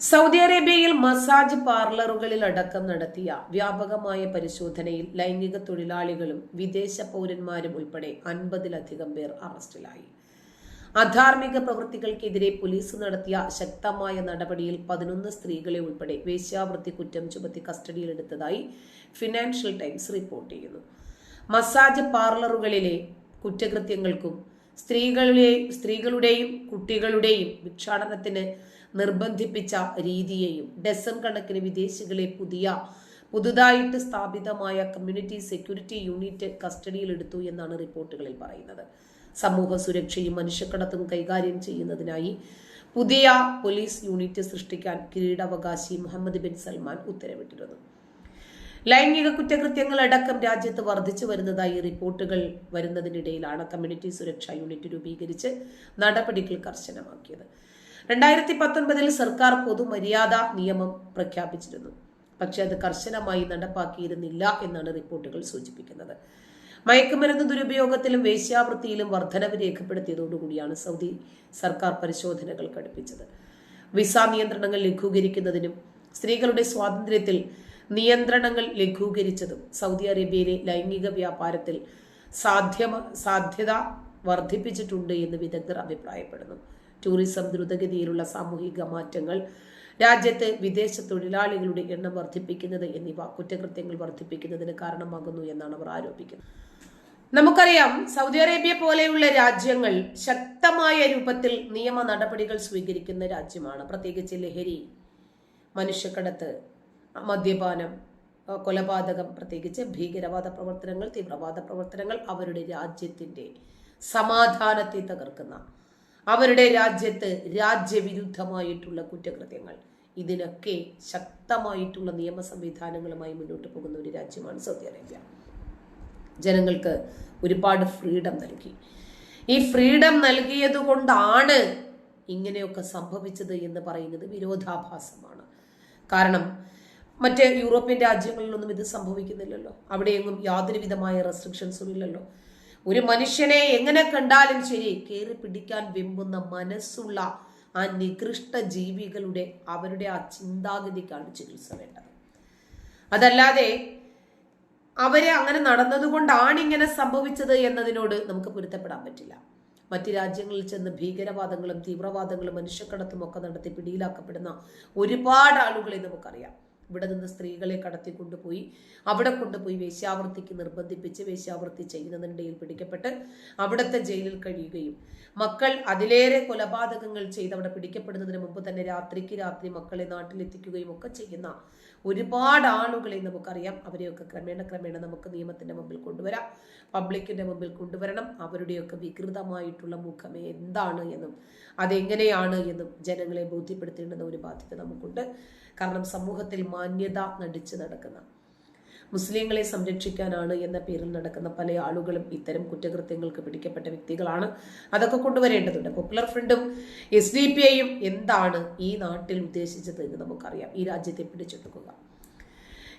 Saudi അറേബ്യയിൽ massage പാർലറുകളിൽ അടക്കം നടത്തിയ വ്യാപകമായ പരിശോധനയിൽ ലൈംഗിക തൊഴിലാളികളും വിദേശ പൗരന്മാരും ഉൾപ്പെടെ അൻപതിലധികം പേർ അറസ്റ്റിലായി. അധാർമിക പ്രവൃത്തികൾക്കെതിരെ പോലീസ് നടത്തിയ ശക്തമായ നടപടിയിൽ പതിനൊന്ന് സ്ത്രീകളെ ഉൾപ്പെടെ വേശ്യാവൃത്തി കുറ്റം ചുമത്തി കസ്റ്റഡിയിലെടുത്തതായി ഫിനാൻഷ്യൽ ടൈംസ് റിപ്പോർട്ട് ചെയ്യുന്നു. മസാജ് പാർലറുകളിലെ കുറ്റകൃത്യങ്ങൾക്കും സ്ത്രീകളിലെ സ്ത്രീകളുടെയും കുട്ടികളുടെയും ഭിക്ഷാടനത്തിന് നിർബന്ധിപ്പിച്ച രീതിയെയും ഡസൺ കണക്കിന് വിദേശികളെ പുതിയ പുതുതായിട്ട് സ്ഥാപിതമായ കമ്മ്യൂണിറ്റി സെക്യൂരിറ്റി യൂണിറ്റ് കസ്റ്റഡിയിലെടുത്തു എന്നാണ് റിപ്പോർട്ടുകളിൽ പറയുന്നത്. സമൂഹ സുരക്ഷയും മനുഷ്യക്കടത്തും കൈകാര്യം ചെയ്യുന്നതിനായി പുതിയ പോലീസ് യൂണിറ്റ് സൃഷ്ടിക്കാൻ കിരീടാവകാശി മുഹമ്മദ് ബിൻ സൽമാൻ ഉത്തരവിട്ടിരുന്നു. ലൈംഗിക കുറ്റകൃത്യങ്ങൾ അടക്കം രാജ്യത്ത് വർദ്ധിച്ചു വരുന്നതായി റിപ്പോർട്ടുകൾ വരുന്നതിനിടയിലാണ് കമ്മ്യൂണിറ്റി സുരക്ഷാ യൂണിറ്റ് രൂപീകരിച്ച് നടപടികൾ കർശനമാക്കിയത്. രണ്ടായിരത്തി പത്തൊൻപതിൽ സർക്കാർ പൊതുമര്യാദ നിയമം പ്രഖ്യാപിച്ചിരുന്നു. പക്ഷെ അത് കർശനമായി നടപ്പാക്കിയിരുന്നില്ല എന്നാണ് റിപ്പോർട്ടുകൾ സൂചിപ്പിക്കുന്നത്. മയക്കുമരുന്ന് ദുരുപയോഗത്തിലും വേശ്യാവൃത്തിയിലും വർധനവ് രേഖപ്പെടുത്തിയതോടുകൂടിയാണ് സൗദി സർക്കാർ പരിശോധനകൾ കടുപ്പിച്ചത് വിസ നിയന്ത്രണങ്ങൾ ലഘൂകരിക്കുന്നതിനും സ്ത്രീകളുടെ സ്വാതന്ത്ര്യത്തിൽ നിയന്ത്രണങ്ങൾ ലഘൂകരിച്ചതും സൗദി അറേബ്യയിലെ ലൈംഗിക വ്യാപാരത്തിൽ സാധ്യമ സാധ്യത വർദ്ധിപ്പിച്ചിട്ടുണ്ട് എന്ന് വിദഗ്ധർ അഭിപ്രായപ്പെടുന്നു. ടൂറിസം ദ്രുതഗതിയിലുള്ള സാമൂഹിക മാറ്റങ്ങൾ രാജ്യത്ത് വിദേശ തൊഴിലാളികളുടെ എണ്ണം വർദ്ധിപ്പിക്കുന്നത് എന്നിവ കുറ്റകൃത്യങ്ങൾ വർദ്ധിപ്പിക്കുന്നതിന് കാരണമാകുന്നു എന്നാണ് അവർ ആരോപിക്കുന്നത്. നമുക്കറിയാം സൗദി അറേബ്യ പോലെയുള്ള രാജ്യങ്ങൾ ശക്തമായ രൂപത്തിൽ നിയമ നടപടികൾ സ്വീകരിക്കുന്ന രാജ്യമാണ്. പ്രത്യേകിച്ച് ലഹരി മനുഷ്യക്കടത്ത് മദ്യപാനം കൊലപാതകം പ്രത്യേകിച്ച് ഭീകരവാദ പ്രവർത്തനങ്ങൾ തീവ്രവാദ പ്രവർത്തനങ്ങൾ അവരുടെ രാജ്യത്തിന്റെ സമാധാനത്തെ തകർക്കുന്ന അവരുടെ രാജ്യത്ത് രാജ്യവിരുദ്ധമായിട്ടുള്ള കുറ്റകൃത്യങ്ങൾ. ഇതിനൊക്കെ ശക്തമായിട്ടുള്ള നിയമ സംവിധാനങ്ങളുമായി മുന്നോട്ട് പോകുന്ന ഒരു രാജ്യമാണ് സൗദി അറേബ്യ. ജനങ്ങൾക്ക് ഒരുപാട് ഫ്രീഡം നൽകി. ഈ ഫ്രീഡം നൽകിയത് കൊണ്ടാണ് ഇങ്ങനെയൊക്കെ സംഭവിച്ചത് എന്ന് പറയുന്നത് വിരോധാഭാസമാണ്. കാരണം മറ്റ് യൂറോപ്യൻ രാജ്യങ്ങളിലൊന്നും ഇത് സംഭവിക്കുന്നില്ലല്ലോ. അവിടെയെങ്ങും യാതൊരു വിധമായ റെസ്ട്രിക്ഷൻസും ഇല്ലല്ലോ. ഒരു മനുഷ്യനെ എങ്ങനെ കണ്ടാലും ശരി കയറി പിടിക്കാൻ വെമ്പുന്ന മനസ്സുള്ള ആ നികൃഷ്ട ജീവികളുടെ അവരുടെ ആ ചിന്താഗതിക്കാണ് ചികിത്സ വേണ്ടത്. അതല്ലാതെ അവരെ അങ്ങനെ നടന്നതുകൊണ്ടാണ് ഇങ്ങനെ സംഭവിച്ചത് എന്നതിനോട് നമുക്ക് പൊരുത്തപ്പെടാൻ പറ്റില്ല. മറ്റ് രാജ്യങ്ങളിൽ ചെന്ന് ഭീകരവാദങ്ങളും തീവ്രവാദങ്ങളും മനുഷ്യക്കടത്തും ഒക്കെ നടത്തി പിടിയിലാക്കപ്പെടുന്ന ഒരുപാട് ആളുകളെ നമുക്കറിയാം. ഇവിടെ നിന്ന് സ്ത്രീകളെ കടത്തിക്കൊണ്ടുപോയി അവിടെ കൊണ്ടുപോയി വേശ്യാവൃത്തിക്ക് നിർബന്ധിപ്പിച്ച് വേശ്യാവൃത്തി ചെയ്യുന്നതിനിടയിൽ പിടിക്കപ്പെട്ട് അവിടുത്തെ ജയിലിൽ കഴിയുകയും മക്കൾ അതിലേറെ കൊലപാതകങ്ങൾ ചെയ്ത് അവിടെ പിടിക്കപ്പെടുന്നതിന് മുമ്പ് തന്നെ രാത്രിക്ക് രാത്രി മക്കളെ നാട്ടിലെത്തിക്കുകയും ഒക്കെ ചെയ്യുന്ന ഒരുപാട് ആളുകളെ നമുക്കറിയാം. അവരെയൊക്കെ ക്രമേണ ക്രമേണ നമുക്ക് നിയമത്തിന്റെ മുമ്പിൽ കൊണ്ടുവരാം. പബ്ലിക്കിന്റെ മുമ്പിൽ കൊണ്ടുവരണം. അവരുടെയൊക്കെ വികൃതമായിട്ടുള്ള മുഖം എന്താണ് എന്നും അതെങ്ങനെയാണ് എന്നും ജനങ്ങളെ ബോധ്യപ്പെടുത്തേണ്ടുന്ന ഒരു ബാധ്യത നമുക്കുണ്ട്. കാരണം സമൂഹത്തിൽ മാന്യത നടിച്ച് നടക്കുന്ന മുസ്ലിങ്ങളെ സംരക്ഷിക്കാനാണ് എന്ന പേരിൽ നടക്കുന്ന പല ആളുകളും ഇത്തരം കുറ്റകൃത്യങ്ങൾക്ക് പിടിക്കപ്പെട്ട വ്യക്തികളാണ്. അതൊക്കെ കൊണ്ടുവരേണ്ടതുണ്ട്. പോപ്പുലർ ഫ്രണ്ടും എസ് ഡി പി ഐയും എന്താണ് ഈ നാട്ടിൽ ഉദ്ദേശിച്ചത് എന്ന് നമുക്കറിയാം. ഈ രാജ്യത്തെ പിടിച്ചെടുക്കുക.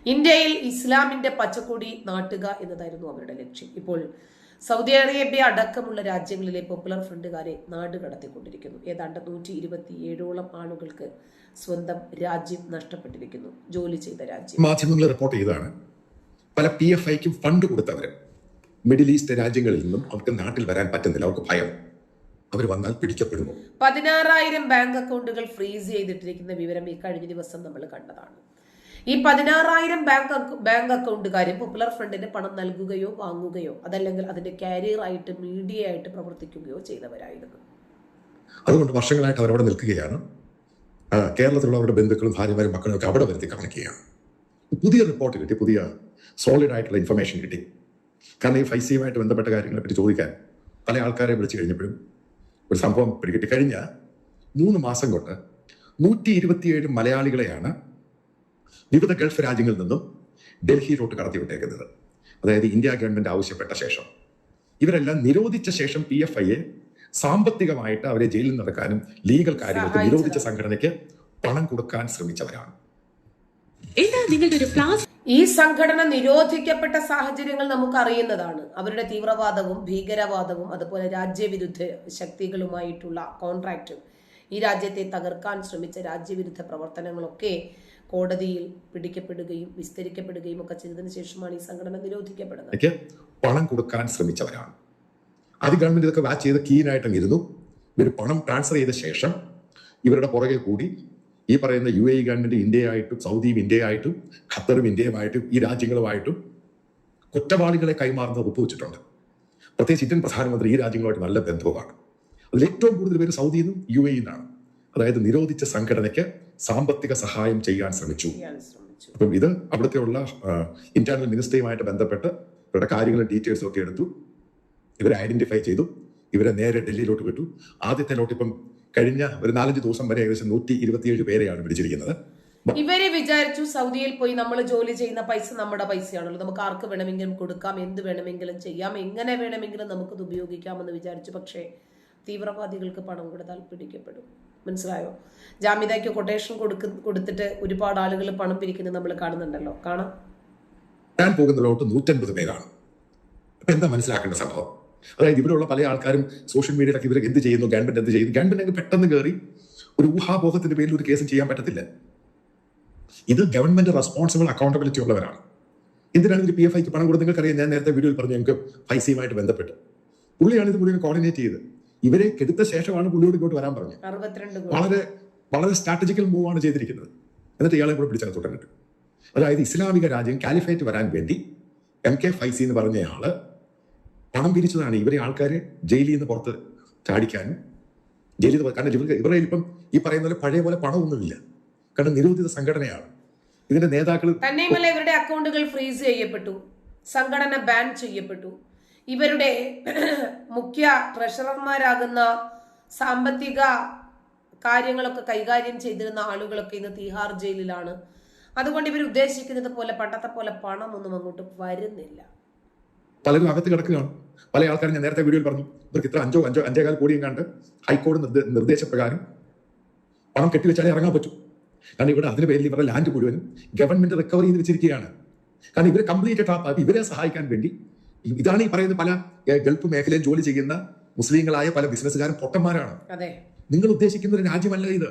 ഇന്ത്യയിൽ ഇസ്ലാമിന്റെ പച്ചക്കൊടി നാട്ടുക എന്നതായിരുന്നു അവരുടെ ലക്ഷ്യം. ഇപ്പോൾ സൗദി അറേബ്യ അടക്കമുള്ള രാജ്യങ്ങളിലെ പോപ്പുലർ ഫ്രണ്ടുകാരെ നാട് കടത്തിക്കൊണ്ടിരിക്കുന്നു ഏതാണ്ട് നൂറ്റി ഇരുപത്തി ഏഴോളം ആളുകൾക്ക് സ്വന്തം രാജ്യം നഷ്ടപ്പെട്ടിരിക്കുന്നു ജോലി ചെയ്ത രാജ്യം. മാധ്യമങ്ങൾ റിപ്പോർട്ട് ചെയ്താണ് പല പി എഫ് ഐക്കും ഫണ്ട് കൊടുത്തവരും. മിഡിൽ ഈസ്റ്റ് രാജ്യങ്ങളിൽ നിന്നും അവർക്ക് നാട്ടിൽ വരാൻ പറ്റുന്നില്ല അവർക്ക് ഭയം. അവർ വന്നാൽ പിടിക്കപ്പെടുന്നു പതിനാറായിരം ബാങ്ക് അക്കൗണ്ടുകൾ ഫ്രീസ് ചെയ്തിട്ടിരിക്കുന്ന വിവരം ഈ കഴിഞ്ഞ ദിവസം നമ്മൾ കണ്ടതാണ്. ഈ പതിനാറായിരം ബാങ്ക് ബാങ്ക് അക്കൗണ്ടുകാരും പോപ്പുലർ ഫ്രണ്ടിന് പണം നൽകുകയോ വാങ്ങുകയോ അതല്ലെങ്കിൽ അതിന്റെ കാരിയർ ആയിട്ട് മീഡിയ ആയിട്ട് പ്രവർത്തിക്കുകയോ ചെയ്തവരായിരുന്നു. അതുകൊണ്ട് വർഷങ്ങളായിട്ട് അവരവിടെ നിൽക്കുകയാണ്. ആ, കേരളത്തിലുള്ള അവരുടെ ബന്ധുക്കളും ഭാര്യമാരും മക്കളും ഒക്കെ അവിടെ വരുത്തി കാണിക്കുകയാണ്. പുതിയ റിപ്പോർട്ട് കിട്ടി പുതിയ സോളിഡ് ആയിട്ടുള്ള ഇൻഫർമേഷൻ കിട്ടി. കാരണം ഈ ഫൈസിയുമായിട്ട് ബന്ധപ്പെട്ട കാര്യങ്ങളെ പറ്റി ചോദിക്കാൻ പല ആൾക്കാരെ വിളിച്ചു കഴിഞ്ഞപ്പോഴും ഒരു സംഭവം പിടികിട്ടി. കഴിഞ്ഞ മൂന്ന് മാസം കൊണ്ട് നൂറ്റി ഇരുപത്തിയേഴ് മലയാളികളെയാണ് വിവിധ ഗൾഫ് രാജ്യങ്ങളിൽ നിന്നും ഡൽഹിയിലോട്ട് കടത്തിവിട്ടേക്കുന്നത്. അതായത് ഇന്ത്യ ഗവൺമെന്റ് ആവശ്യപ്പെട്ട ശേഷം. ഇവരെല്ലാം നിരോധിച്ച ശേഷം പി എഫ് ഐയെ സാമ്പത്തികമായിട്ട് അവരെ ജയിലിൽ നടക്കാനും ലീഗൽ കാര്യങ്ങൾക്ക്. നിരോധിച്ച സംഘടനയ്ക്ക് പണം കൊടുക്കാൻ ശ്രമിച്ചവരാണ്. ഈ സംഘടന നിരോധിക്കപ്പെട്ട സാഹചര്യങ്ങൾ നമുക്ക് അറിയുന്നതാണ് അവരുടെ തീവ്രവാദവും ഭീകരവാദവും അതുപോലെ രാജ്യവിരുദ്ധ ശക്തികളുമായിട്ടുള്ള കോൺട്രാക്റ്റും ഈ രാജ്യത്തെ തകർക്കാൻ ശ്രമിച്ച രാജ്യവിരുദ്ധ പ്രവർത്തനങ്ങളൊക്കെ കോടതിയിൽ പിടിക്കപ്പെടുകയും വിസ്തരിക്കപ്പെടുകയും ഒക്കെ ചെയ്തതിനു ശേഷമാണ് ഈ സംഘടന നിരോധിക്കപ്പെടുന്നത്. പണം കൊടുക്കാൻ ശ്രമിച്ചവരാണ്. ആദ്യ ഗവൺമെന്റ് ഇതൊക്കെ വാച്ച് ചെയ്ത് കീനായിട്ട് ഇരുന്നു ഇവർ പണം ട്രാൻസ്ഫർ ചെയ്ത ശേഷം ഇവരുടെ പുറകെ കൂടി ഈ പറയുന്ന യു എ ഇ ഗവൺമെന്റ് ഇന്ത്യയായിട്ടും സൗദിയും ഇന്ത്യയായിട്ടും ഖത്തറും ഇന്ത്യയുമായിട്ടും ഈ രാജ്യങ്ങളുമായിട്ടും കുറ്റവാളികളെ കൈമാറുന്നത് ഒപ്പുവെച്ചിട്ടുണ്ട്. പ്രത്യേകിച്ച് ഇന്ത്യൻ പ്രധാനമന്ത്രി ഈ രാജ്യങ്ങളുമായിട്ട് നല്ല ബന്ധവുമാണ്. അതിൽ ഏറ്റവും കൂടുതൽ പേര് സൗദിയിൽ നിന്നും യു എ നിന്നാണ് അതായത് നിരോധിച്ച സംഘടനയ്ക്ക് സാമ്പത്തിക സഹായം ചെയ്യാൻ ശ്രമിച്ചു. ചെയ്യാൻ ശ്രമിച്ചു. അപ്പം ഇത് അവിടുത്തെ ഉള്ള ഇന്റേണൽ മിനിസ്ട്രിയുമായിട്ട് ബന്ധപ്പെട്ട് ഇവരുടെ കാര്യങ്ങളും ഡീറ്റെയിൽസും ഒക്കെ എടുത്തു. ഇവരെ ഐഡന്റിഫൈ ചെയ്തു. ഇവരെ നേരെ ഡൽഹിയിലോട്ട് വിട്ടു. ആദ്യത്തെ നോട്ട് ഇപ്പം കഴിഞ്ഞ ഒരു നാലഞ്ച് ദിവസം വരെ ഏകദേശം നൂറ്റി ഇരുപത്തിയേഴ് പേരെയാണ് പിടിച്ചിരിക്കുന്നത്. ഇവരെ വിചാരിച്ചു സൗദിയിൽ പോയി നമ്മൾ ജോലി ചെയ്യുന്ന പൈസ നമ്മുടെ പൈസയാണല്ലോ. നമുക്ക് ആർക്ക് വേണമെങ്കിലും കൊടുക്കാം എന്ത് വേണമെങ്കിലും ചെയ്യാം എങ്ങനെ വേണമെങ്കിലും നമുക്കത് ഉപയോഗിക്കാമെന്ന് വിചാരിച്ചു. പക്ഷേ തീവ്രവാദികൾക്ക് പണം കൊടുത്താൽ പിടിക്കപ്പെടും. മനസ്സിലായോ? ജാമ്യതയ്ക്ക് കൊട്ടേഷൻ കൊടുക്ക കൊടുത്തിട്ട് ഒരുപാട് ആളുകൾ പണം പിരിക്കുന്നത് നമ്മൾ കാണുന്നുണ്ടല്ലോ. കാണാം. ഞാൻ പോകുന്ന ലോട്ട് നൂറ്റൻപത് പേരാണ്. എന്താ മനസ്സിലാക്കേണ്ട സംഭവം? അതായത് ഇവിടെയുള്ള പല ആൾക്കാരും സോഷ്യൽ മീഡിയയിലൊക്കെ ഇവർ എന്ത് ചെയ്യുന്നു? ഗവൺമെന്റ് എന്ത് ചെയ്യുന്നു ഗവൺമെന്റ് അങ്ങ് പെട്ടെന്ന് കയറി ഒരു ഊഹാബോധത്തിന്റെ പേരിൽ ഒരു കേസും ചെയ്യാൻ പറ്റത്തില്ല. ഇത് ഗവൺമെന്റ് റെസ്പോൺസിബിൾ അക്കൗണ്ടബിലിറ്റി ഉള്ളവരാണ്. എന്തിനാണ് ഇത് പി എഫ് ഐക്ക് പണം കൊടുത്ത് നിങ്ങൾക്കറിയാം ഞാൻ നേരത്തെ വീഡിയോയിൽ പറഞ്ഞു ഞങ്ങൾക്ക് പൈസയുമായിട്ട് ബന്ധപ്പെട്ട്. പുള്ളിയാണ് ഇത് മുഴുവൻ കോർഡിനേറ്റ് ചെയ്ത് ഇവരെ കെടുത്ത ശേഷമാണ് പുള്ളിയോട് ഇങ്ങോട്ട് വരാൻ പറഞ്ഞത്. വളരെ വളരെ സ്ട്രാറ്റജിക്കൽ മൂവാണ് ചെയ്തിരിക്കുന്നത്. എന്നിട്ട് ഇയാളെ കൂടെ പിടിച്ചകത്തോട്ടിട്ട് അതായത് ഇസ്ലാമിക രാജ്യം കാലിഫേറ്റ് വരാൻ വേണ്ടി എം കെ ഫൈസി എന്ന് പറഞ്ഞയാൾ പണം പിരിച്ചതാണ് ഇവരെ ആൾക്കാരെ ജയിലിൽ നിന്ന് പുറത്ത് ചാടിക്കാനും ജയിലിൽ കാരണം ഇവർക്ക് ഇവരുടെ ഇപ്പം ഈ പറയുന്ന പോലെ പഴയ പോലെ പണമൊന്നുമില്ല. കാരണം നിരോധിത സംഘടനയാണ്. ഇതിന്റെ നേതാക്കൾ ഇവരുടെ അക്കൗണ്ടുകൾ ഫ്രീസ് ചെയ്യപ്പെട്ടു. സംഘടന ബാൻ ചെയ്യപ്പെട്ടു. ഇവരുടെ മുഖ്യ ട്രഷറർമാരാകുന്ന സാമ്പത്തിക കാര്യങ്ങളൊക്കെ കൈകാര്യം ചെയ്തിരുന്ന ആളുകളൊക്കെ ഇന്ന് തീഹാർ ജയിലിലാണ്. അതുകൊണ്ട് ഇവർ ഉദ്ദേശിക്കുന്നത് പോലെ പണ്ടത്തെ പോലെ പണമൊന്നും അങ്ങോട്ട് വരുന്നില്ല. പലരും അകത്ത് കിടക്കുകയാണ്. പല ആൾക്കാരും ഞാൻ നേരത്തെ വീഡിയോയിൽ പറഞ്ഞു ഇവർക്ക് ഇത്ര അഞ്ചോ അഞ്ചോ അഞ്ചേകാൽ കോടിയും കണ്ട് ഹൈക്കോടതി നിർദ്ദേ നിർദ്ദേശപ്രകാരം പണം കെട്ടിവെച്ചാലേ ഇറങ്ങാൻ പറ്റൂ. കാരണം ഇവിടെ അതിന് പേരിൽ ഇവരുടെ ലാൻഡ് മുഴുവനും ഗവൺമെന്റ് റിക്കവർ ചെയ്ത് വെച്ചിരിക്കുകയാണ്. കാരണം ഇവരെ കംപ്ലീറ്റ് ട്രാപ്പ് ഇവരെ സഹായിക്കാൻ വേണ്ടി ഇതാണ് ഈ പറയുന്ന പല ഗൾഫ് മേഖലയിൽ ജോലി ചെയ്യുന്ന മുസ്ലിങ്ങളായ പല ബിസിനസ്സുകാരും പൊട്ടന്മാരാണ്. നിങ്ങൾ ഉദ്ദേശിക്കുന്ന ഒരു രാജ്യമല്ല ഇത്.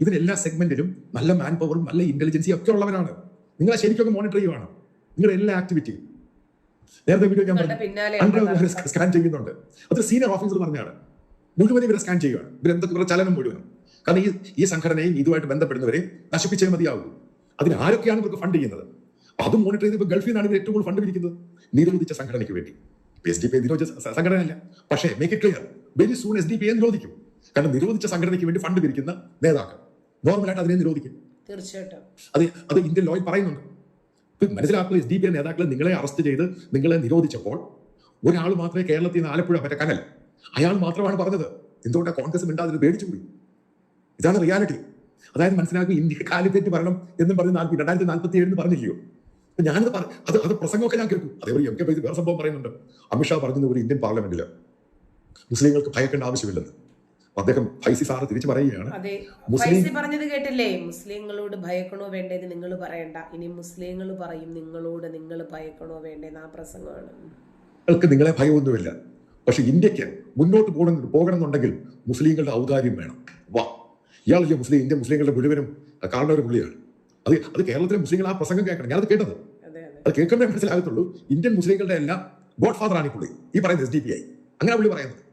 ഇതിനെല്ലാ സെഗ്മെന്റിലും നല്ല മാൻ പവറും നല്ല ഇന്റലിജൻസിയും ഒക്കെ ഉള്ളവരാണ്. നിങ്ങളെ ശരിക്കും മോണിറ്റർ ചെയ്യുവാണ്. നിങ്ങളുടെ എല്ലാ ആക്ടിവിറ്റിയും നേരത്തെ വീഡിയോ അണ്ടർ സ്കാൻ ചെയ്യുന്നുണ്ട്. അത് സീനിയർ ഓഫീസർ പറഞ്ഞാണ്. മുഴുവൻ ഇവരെ സ്കാൻ ചെയ്യുകയാണ്. ഇവരെന്തൊക്കെ ഇവരുടെ ചലനം മുഴുവനും കാരണം ഈ ഈ സംഘടനയും ഇതുമായിട്ട് ബന്ധപ്പെടുന്നവരെ നശിപ്പിച്ചേ മതിയാവൂ അതിന് ആരൊക്കെയാണ് ഇവർക്ക് ഫണ്ട് ചെയ്യുന്നത്? അത് മോണിറ്റർ ചെയ്ത് ഗൾഫിൽ നിന്നാണ് ഇവർ ഏറ്റവും കൂടുതൽ ഫണ്ട് പിരിക്കുന്നത് നിരോധിച്ച സംഘടനയ്ക്ക് വേണ്ടി. എസ് ഡി പി നിരോധിച്ച സംഘടനയല്ല. പക്ഷേ make it clear very soon S D P നിരോധിക്കും. കാരണം നിരോധിച്ച സംഘടനയ്ക്ക് വേണ്ടി ഫണ്ട് പിരിക്കുന്ന നേതാക്കൾ. നോർമലായിട്ട് അതിനെ നിരോധിക്കും. തീർച്ചയായിട്ടും. അത് അത് ഇന്ത്യൻ ലോയിൽ പറയുന്നുണ്ട്. മനസ്സിലാക്കുക എസ് ഡി പി നേതാക്കൾ നിങ്ങളെ അറസ്റ്റ് ചെയ്ത് നിങ്ങളെ നിരോധിച്ചപ്പോൾ ഒരാൾ മാത്രമേ കേരളത്തിൽ നിന്ന് ആലപ്പുഴ മറ്റേ കനൽ അയാൾ മാത്രമാണ് പറഞ്ഞത്. എന്തുകൊണ്ടാണ് കോൺഗ്രസ് മിണ്ടാതിന് പേടിച്ചു കൂടി ഇതാണ് റിയാലിറ്റി അതായത് മനസ്സിലാക്കുക ഇന്ത്യ കാലിഫേറ്റ് ഭരണം എന്നും പറഞ്ഞ് നാൽപ്പത്തി രണ്ടായിരത്തി നാൽപ്പത്തി ഏഴ് പറഞ്ഞില്ലയോ? ഞാനത് അത് അത് പ്രസംഗമൊക്കെ ഞാൻ കേൾക്കും. അതേപോലെ എം കെ പൈസ വേറെ സംഭവം പറയുന്നുണ്ട്. അമിത്ഷാ പറഞ്ഞത് ഒരു ഇന്ത്യൻ പാർലമെന്റിൽ മുസ്ലിങ്ങൾക്ക് ഭയക്കേണ്ട ആവശ്യമില്ലെന്ന്. അദ്ദേഹം ഫൈസി സാറ് തിരിച്ചു പറയുകയാണ്. ഫൈസി പറഞ്ഞത് കേട്ടില്ലേ? മുസ്ലിങ്ങളോട് ഭയക്കണോ വേണ്ടത് നിങ്ങൾ പറയണ്ട. ഇനി മുസ്ലിങ്ങൾ പറയും നിങ്ങളോട് നിങ്ങൾ ഭയക്കണോ വേണ്ടത് ആ പ്രസംഗമാണ്. നിങ്ങൾക്ക് നിങ്ങളെ ഭയമൊന്നുമില്ല. പക്ഷെ ഇന്ത്യയ്ക്ക് മുന്നോട്ട് പോകണം പോകണമെന്നുണ്ടെങ്കിൽ മുസ്ലിങ്ങളുടെ ഔദാര്യം വേണം. വാ. ഇയാളല്ലേ മുസ്ലിം ഇന്ത്യ മുസ്ലിങ്ങളുടെ മുഴുവനും കാരണം ഒരു പുള്ളിയാണ് അത് അത് കേരളത്തിലെ മുസ്ലിങ്ങൾ ആ പ്രസംഗം കേൾക്കണം. ഞാനത് കേട്ടത്. അതെ കേൾക്കുമ്പോഴേ മനസ്സിലാകത്തുള്ളൂ. ഇന്ത്യൻ മുസ്ലിങ്ങളുടെ എല്ലാം ഗോഡ് ഫാദർ ആണ് ഈ പുള്ളി. ഈ പറയുന്നത് എസ് ഡി പി ഐ അങ്ങനെ പുള്ളി പറയുന്നത്.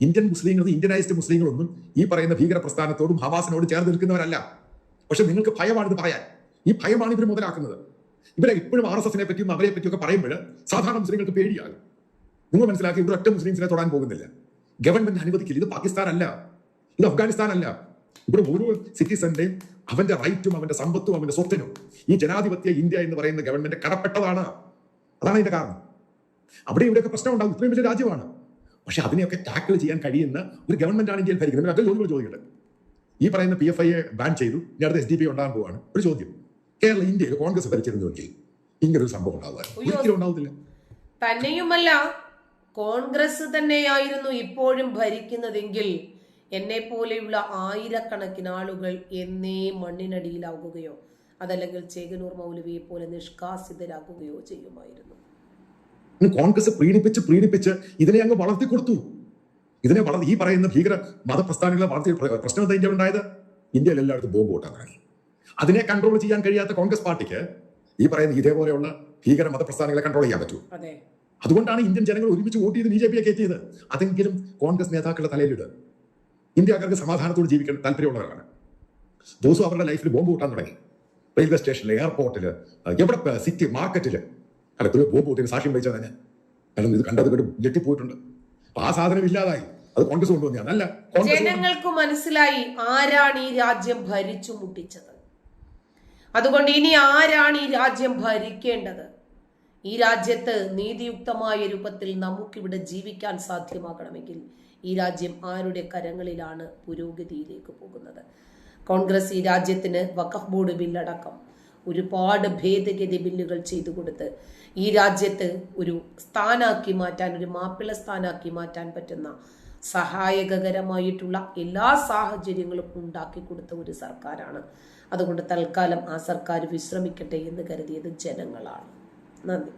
ഇന്ത്യൻ മുസ്ലിങ്ങൾ ഇന്ത്യനൈസ്ഡ് മുസ്ലിങ്ങളൊന്നും ഈ പറയുന്ന ഭീകര പ്രസ്ഥാനത്തോടും ഹവാസിനോടും ചേർന്ന് നിൽക്കുന്നവരല്ല പക്ഷെ നിങ്ങൾക്ക് ഭയമാണ് ഇത് പറയാൻ. ഈ ഭയമാണ് ഇവർ മുതലാക്കുന്നത്. ഇവരെ ഇപ്പോഴും ആർ എസ് എസിനെ പറ്റിയും അവരെ പറ്റിയൊക്കെ പറയുമ്പോൾ സാധാരണ മുസ്ലിങ്ങൾക്ക് പേടിയാകും. നിങ്ങൾ മനസ്സിലാക്കി ഇവിടെ ഒറ്റ മുസ്ലിംസിനെ തൊടാൻ പോകുന്നില്ല. ഗവൺമെന്റ് അനുവദിക്കില്ല. ഇത് പാകിസ്ഥാൻ അല്ല ഇത് അഫ്ഗാനിസ്ഥാൻ അല്ല ഇവിടെ ഓരോ സിറ്റിസന്റെയും അവന്റെ റൈറ്റും അവന്റെ സമ്പത്തും അവന്റെ സ്വത്തിനും ഈ ജനാധിപത്യ ഇന്ത്യ എന്ന് പറയുന്ന ഗവൺമെന്റ് കടപ്പെട്ടതാണ്. അതാണ് അതിന്റെ കാരണം. അവിടെ ഇവിടെയൊക്കെ പ്രശ്നം ഉണ്ടാകും ഇത്രയും വലിയ രാജ്യമാണ്. പക്ഷെ അതിനെയൊക്കെ ടാക്കിൾ ചെയ്യാൻ കഴിയുന്ന ഒരു ഗവൺമെന്റാണ് ഇന്ത്യയിൽ ഭരിക്കുന്നത്. അതൊക്കെ ചോദ്യങ്ങൾ ചോദിക്കട്ടെ ഈ പറയുന്ന പി എഫ് ഐയെ ബാൻ ചെയ്തു. ഇനി അടുത്ത എസ് ഡി പി ഉണ്ടാകാൻ പോവാണ്. ഒരു ചോദ്യം. കേരള ഇന്ത്യയിൽ കോൺഗ്രസ് ഭരിച്ചിരുന്നുവെങ്കിൽ ഇങ്ങനൊരു സംഭവം ഉണ്ടാവുക ഒരിക്കലും ഉണ്ടാവത്തില്ല. തന്നെയുമല്ല കോൺഗ്രസ് തന്നെയായിരുന്നു ഇപ്പോഴും ഭരിക്കുന്നതെങ്കിൽ എന്നെ പോലെയുള്ള ആയിരക്കണക്കിന് ആളുകൾ എന്നേ മണ്ണിനടിയിലാകുകയോ അതല്ലെങ്കിൽ ചേകനൂർ മൗലവിയെ പോലെ നിഷ്കാസിതരാകുകയോ ചെയ്യുമായിരുന്നു. കോൺഗ്രസ് പ്രീണിപ്പിച്ച് പ്രീണിപ്പിച്ച് ഇതിനെ അങ്ങ് വളർത്തി കൊടുത്തു. ഇതിനെ വളർന്ന് ഈ പറയുന്ന ഭീകര മതപ്രസ്ഥാനങ്ങളെ വളർത്തി പ്ര- പ്രശ്നം എന്താ ഇന്ത്യ ഉണ്ടായത്? ഇന്ത്യയിൽ എല്ലായിടത്തും ബോംബ് തുടങ്ങി അതിനെ കൺട്രോൾ ചെയ്യാൻ കഴിയാത്ത കോൺഗ്രസ് പാർട്ടിക്ക് ഈ പറയുന്ന ഇതേപോലെയുള്ള ഭീകര മതപ്രസ്ഥാനങ്ങളെ കൺട്രോൾ ചെയ്യാൻ പറ്റൂ. അതെ. അതുകൊണ്ടാണ് ഇന്ത്യൻ ജനങ്ങൾ ഒരുമിച്ച് വോട്ട് ചെയ്ത് ബി ജെ പിയെ കയറ്റിയത്. അതെങ്കിലും കോൺഗ്രസ് നേതാക്കളുടെ തലയിലിട്. ഇന്ത്യക്കാർക്ക് സമാധാനത്തോട് ജീവിക്കാൻ താല്പര്യമുള്ളവരാണ്. ദിവസവും അവരുടെ ലൈഫിൽ ബോംബ് കൂട്ടാൻ തുടങ്ങി. റെയിൽവേ സ്റ്റേഷനിൽ എയർപോർട്ടിൽ എവിടെ സിറ്റി മാർക്കറ്റിൽ അല്ല ഒരു ബോംബ് സാക്ഷ്യം വഹിച്ചത് തന്നെ കാരണം ഇത് കണ്ടത് കണ്ട് ഞെട്ടിപ്പോയിട്ടുണ്ട്. അപ്പൊ ആ സാധനം ഇല്ലാതായി അത് കോൺഗ്രസ് കൊണ്ടുവന്നതാണ് അല്ല ജനങ്ങൾക്ക് മനസ്സിലായി ആരാണ് ഈ രാജ്യം ഭരിച്ചു മുട്ടിച്ചത്. അതുകൊണ്ട് ഇനി ആരാണ് ഈ രാജ്യം ഭരിക്കേണ്ടത്? ഈ രാജ്യത്ത് നീതിയുക്തമായ രൂപത്തിൽ നമുക്കിവിടെ ജീവിക്കാൻ സാധ്യമാകണമെങ്കിൽ ഈ രാജ്യം ആരുടെ കരങ്ങളിലാണ് പുരോഗതിയിലേക്ക് പോകുന്നത്? കോൺഗ്രസ് ഈ രാജ്യത്തിന് വഖഫ് ബോർഡ് ബില്ലടക്കം ഒരുപാട് ഭേദഗതി ബില്ലുകൾ ചെയ്തു കൊടുത്ത് ഈ രാജ്യത്ത് ഒരു സ്ഥാനാക്കി മാറ്റാൻ ഒരു മാപ്പിള സ്ഥാനാക്കി മാറ്റാൻ പറ്റുന്ന സഹായകരമായിട്ടുള്ള എല്ലാ സാഹചര്യങ്ങളും ഉണ്ടാക്കി കൊടുത്ത ഒരു സർക്കാരാണ്. അതുകൊണ്ട് തൽക്കാലം ആ സർക്കാർ വിശ്രമിക്കട്ടെ എന്ന് കരുതിയത് ജനങ്ങളാണ്. നന്ദി.